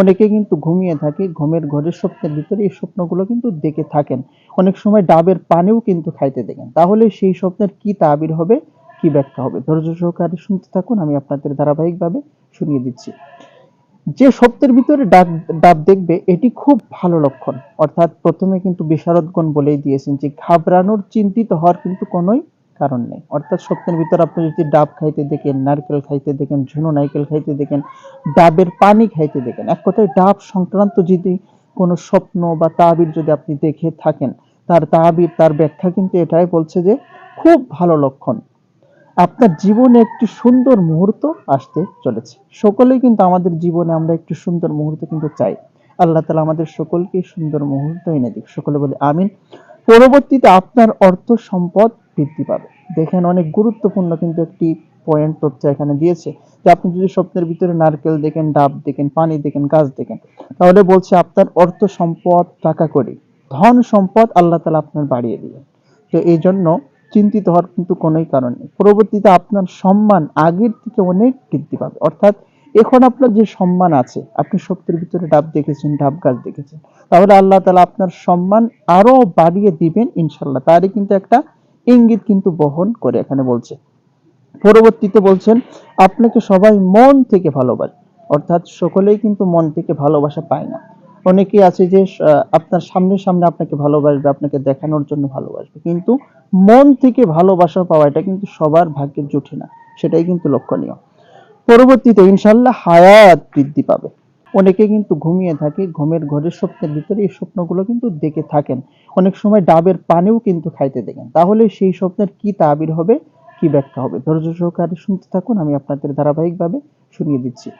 অনেকে কিন্তু ঘুমিয়ে থাকে, ঘুমের ঘরের স্বপ্নের ভিতরে এই স্বপ্নগুলো কিন্তু দেখে থাকেন। অনেক সময় ডাবের পানিও কিন্তু খাইতে দেখেন। তাহলে সেই স্বপ্নের কি তাবির হবে, কি ব্যাখ্যা হবে? ধৈর্য সহকারে শুনতে থাকুন, আমি আপনাদের ধারাবাহিকভাবে শুনিয়ে দিচ্ছি। যে স্বপ্নের ভিতরে ডাক ডাব দেখবে, এটি খুব ভালো লক্ষণ। অর্থাৎ প্রথমে কিন্তু বিশারদগণ বলেই দিয়েছেন যে, ঘাবড়ানোর চিন্তিত হওয়ার কিন্তু কোনোই কারণ নেই। অর্থাৎ স্বপ্নের ভিতরে আপনি যদি ডাব খাইতে দেখেন, নারকেল খাইতে দেখেন, ঝুনো নারকেল খাইতে দেখেন, ডাবের পানি খাইতে দেখেন, এক কথায় ডাব সংক্রান্ত যদি কোনো স্বপ্ন বা তাবির যদি আপনি দেখে থাকেন, তার তাবির, তার ব্যাখ্যা কিন্তু এটাই বলছে যে খুব ভালো লক্ষণ। আপনার জীবনে একটি সুন্দর মুহূর্ত আসতে চলেছে। সকলেই কিন্তু আমাদের জীবনে আমরা একটি সুন্দর মুহূর্ত কিন্তু চাই। আল্লাহ তালা আমাদের সকলকে সুন্দর মুহূর্ত এনে দিক। সকলে বলে আমিন। পরবর্তীতে আপনার অর্থ সম্পদ বৃদ্ধি পাবে। দেখেন অনেক গুরুত্বপূর্ণ কিন্তু একটি পয়েন্ট তথ্য এখানে দিয়েছে যে আপনি যদি স্বপ্নের ভিতরে নারকেল দেখেন, ডাব দেখেন, পানি দেখেন, গাছ দেখেন, তাহলে বলছে আপনার অর্থ সম্পদ টাকা করি। ধন সম্পদ আল্লাহ তালা আপনার বাড়িয়ে দিবেন। তো এই জন্য চিন্তিত হওয়ার কিন্তু কোনোই কারণ নেই। পরবর্তীতে আপনার সম্মান আগের থেকে অনেক বৃদ্ধি পাবে। অর্থাৎ এখন আপনার যে সম্মান আছে, আপনি স্বপ্নের ভিতরে ডাব দেখেছেন, ডাব গাছ দেখেছেন তাহলে আল্লাহ তালা আপনার সম্মান আরও বাড়িয়ে দিবেন ইনশাল্লাহ তারই কিন্তু একটা ইঙ্গিত কিন্তু বহন করে এখানে বলছে। পরবর্তীতে বলছেন, আপনাকে সবাই মন থেকে ভালোবাসে। অর্থাৎ সকলেই কিন্তু মন থেকে ভালোবাসা পায় না। অনেকেই আছে যে আপনার সামনে সামনে আপনাকে ভালোবাসবে, আপনাকে দেখানোর জন্য ভালোবাসবে। কিন্তু মন থেকে ভালোবাসা পাওয়া এটা কিন্তু সবার ভাগ্যে জুটে না। সেটাই কিন্তু লক্ষণীয়। পরবর্তীতে ইনশাল্লাহ হায়াত বৃদ্ধি পাবে। অনেকে কিন্তু ঘুমিয়ে থাকে, ঘুমের ঘরের স্বপ্নের ভিতরে এই স্বপ্নগুলো কিন্তু দেখে থাকেন। অনেক সময় ডাবের পানিও কিন্তু খাইতে দেখেন। তাহলে সেই স্বপ্নের কি তাবির হবে, কি ব্যাখ্যা হবে? ধৈর্য সহকারে শুনতে থাকুন, আমি আপনাদের ধারাবাহিকভাবে শুনিয়ে দিচ্ছি।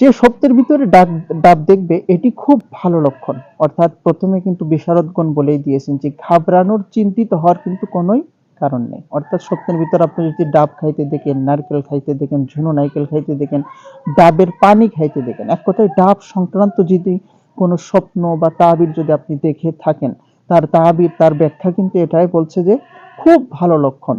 যে স্বপ্নের ভিতরে ডাক ডাব দেখবে, এটি খুব ভালো লক্ষণ। অর্থাৎ প্রথমে কিন্তু বিশারদগণ বলেই দিয়েছেন যে, ঘাবড়ানোর চিন্তিত হওয়ার কিন্তু কোনোই কারণ নেই। অর্থাৎ স্বপ্নের ভিতরে আপনি যদি ডাব খাইতে দেখেন, নারকেল খাইতে দেখেন, ঝুনো নারকেল খাইতে দেখেন, ডাবের পানি খাইতে দেখেন, এক কথায় ডাব সংক্রান্ত যদি কোনো স্বপ্ন বা তাবির যদি আপনি দেখে থাকেন, তার তাবির, তার ব্যাখ্যা কিন্তু এটাই বলছে যে খুব ভালো লক্ষণ।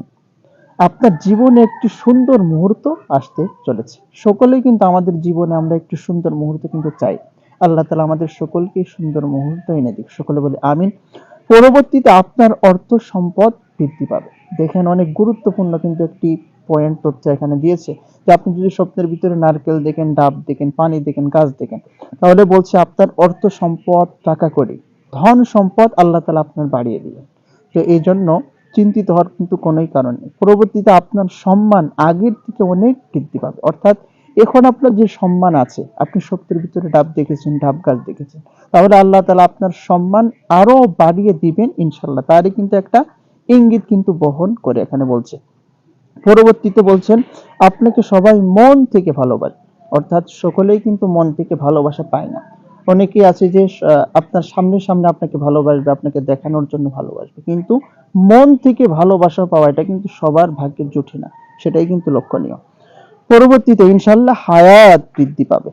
আপনার জীবনে একটি সুন্দর মুহূর্ত আসতে চলেছে। সকলেই কিন্তু আমাদের জীবনে আমরা একটি সুন্দর মুহূর্ত কিন্তু চাই। আল্লাহ তালা আমাদের সকলকে সুন্দর মুহূর্ত এনে দিক। সকলে বলে আমিন। পরবর্তীতে আপনার অর্থ সম্পদ বৃদ্ধি পাবে। দেখেন অনেক গুরুত্বপূর্ণ কিন্তু একটি পয়েন্ট তথ্য এখানে দিয়েছে যে আপনি যদি স্বপ্নের ভিতরে নারকেল দেখেন, ডাব দেখেন, পানি দেখেন, গাছ দেখেন, তাহলে বলছে আপনার অর্থ সম্পদ, টাকা করি ধন সম্পদ আল্লাহ তালা আপনার বাড়িয়ে দিবেন। তো এই জন্য চিন্তিত হওয়ার কিন্তু কোনোই কারণ নেই। পরবর্তীতে আপনার সম্মান আগের থেকে অনেক বৃদ্ধি পাবে। অর্থাৎ এখন আপনার যে সম্মান আছে, আপনি স্বপ্নের ভিতরে ডাব দেখেছেন, ডাব গাছ দেখেছেন, তাহলে আল্লাহ তালা আপনার সম্মান আরও বাড়িয়ে দিবেন ইনশাল্লাহ তারই কিন্তু একটা ইঙ্গিত কিন্তু বহন করে এখানে বলছে। পরবর্তীতে বলছেন, আপনাকে সবাই মন থেকে ভালোবাসে। অর্থাৎ সকলেই কিন্তু মন থেকে ভালোবাসা পায় না। অনেকেই আছে যে আপনার সামনে সামনে আপনাকে ভালোবাসবে, আপনাকে দেখানোর জন্য ভালোবাসবে। কিন্তু মন থেকে ভালোবাসা পাওয়া এটা কিন্তু সবার ভাগ্যে জুটে না। সেটাই কিন্তু লক্ষণীয়। পরবর্তীতে ইনশাল্লাহ হায়াত বৃদ্ধি পাবে।